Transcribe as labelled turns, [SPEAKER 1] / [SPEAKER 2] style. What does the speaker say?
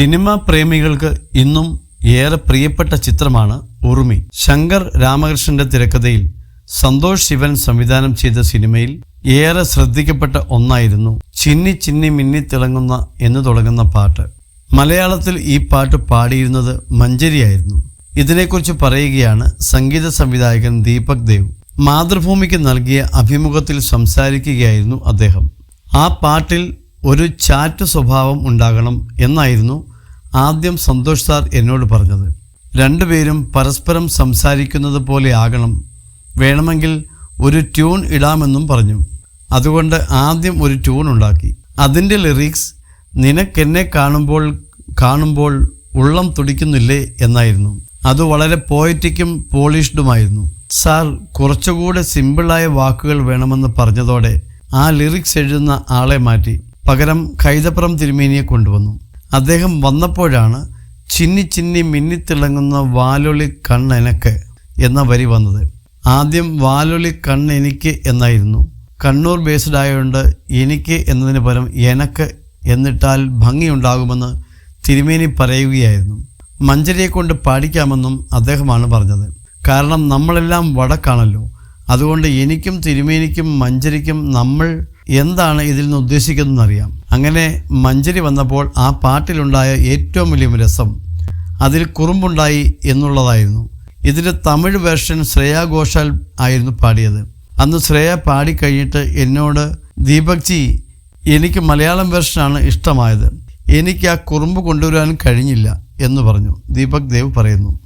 [SPEAKER 1] Cinema പ്രേമികൾക്ക് ഇന്നും ഏറെ പ്രിയപ്പെട്ട ചിത്രമാണ് ഉറുമി. ശങ്കർ രാമകൃഷ്ണന്റെ തിരക്കഥയിൽ സന്തോഷ് ശിവൻ സംവിധാനം ചെയ്ത സിനിമയിൽ ഏറെ ശ്രദ്ധിക്കപ്പെട്ട ഒന്നായിരുന്നു ചിന്നി ചിന്നി മിന്നി തിളങ്ങുന്ന എന്ന് തുടങ്ങുന്ന പാട്ട്. മലയാളത്തിൽ ഈ പാട്ട് പാടിയിരുന്നത് മഞ്ചരിയായിരുന്നു. ഇതിനെക്കുറിച്ച് പറയുകയാണ് സംഗീത സംവിധായകൻ ദീപക് ദേവ്. മാതൃഭൂമിക്ക് നൽകിയ അഭിമുഖത്തിൽ സംസാരിക്കുകയായിരുന്നു അദ്ദേഹം. ആ പാട്ടിൽ ഒരു ചാറ്റ് സ്വഭാവം ഉണ്ടാകണം എന്നായിരുന്നു ആദ്യം സന്തോഷ് സാർ എന്നോട് പറഞ്ഞത് രണ്ടുപേരും പരസ്പരം സംസാരിക്കുന്നത് പോലെ ആകണം. വേണമെങ്കിൽ ഒരു ട്യൂൺ ഇടാമെന്നും പറഞ്ഞു. അതുകൊണ്ട് ആദ്യം ഒരു ട്യൂൺ ഉണ്ടാക്കി. അതിന്റെ ലിറിക്സ് നിനക്കെന്നെ കാണുമ്പോൾ കാണുമ്പോൾ ഉള്ളം തുടിക്കുന്നില്ലേ എന്നായിരുന്നു. അത് വളരെ പോയറ്റിക്കും പോളിഷ്ഡുമായിരുന്നു സാർ കുറച്ചുകൂടെ സിമ്പിളായ വാക്കുകൾ വേണമെന്ന് പറഞ്ഞതോടെ ആ ലിറിക്സ് എഴുതുന്ന ആളെ മാറ്റി. പകരം കൈതപ്പുറം തിരുമേനിയെ കൊണ്ടുവന്നു. അദ്ദേഹം വന്നപ്പോഴാണ് ചിന്നി ചിന്നി മിന്നിത്തിളങ്ങുന്ന വാലൊളി കണ്ണെനക്ക് എന്ന വരി വന്നത്. ആദ്യം വാലൊളി കണ്ണെനിക്ക് എന്നായിരുന്നു. കണ്ണൂർ ബേസ്ഡ് ആയതുകൊണ്ട് എനിക്ക് എന്നതിന് പകരം എനക്ക് എന്നിട്ടാൽ ഭംഗിയുണ്ടാകുമെന്ന് തിരുമേനി പറയുകയായിരുന്നു. മഞ്ചരിയെ കൊണ്ട് പാടിക്കാമെന്നും അദ്ദേഹമാണ് പറഞ്ഞത്. കാരണം നമ്മളെല്ലാം വടക്കാണല്ലോ. അതുകൊണ്ട് എനിക്കും തിരുമേനിക്കും മഞ്ചരിക്കും നമ്മൾ എന്താണ് ഇതിൽ നിന്ന് ഉദ്ദേശിക്കുന്നതെന്നറിയാം. അങ്ങനെ മഞ്ചരി വന്നപ്പോൾ ആ പാട്ടിലുണ്ടായ ഏറ്റവും വലിയ രസം അതിൽ കുറുമ്പുണ്ടായി എന്നുള്ളതായിരുന്നു. ഇതിന്റെ തമിഴ് വേർഷൻ ശ്രേയ ഘോഷാൽ ആയിരുന്നു പാടിയത്. അന്ന് ശ്രേയ പാടിക്കഴിഞ്ഞിട്ട് എന്നോട് ദീപക് ജി എനിക്ക് മലയാളം വേർഷനാണ് ഇഷ്ടമായത്. എനിക്ക് ആ കുറുമ്പ് കൊണ്ടുവരാൻ കഴിഞ്ഞില്ല എന്ന് പറഞ്ഞു. ദീപക് ദേവ് പറയുന്നു.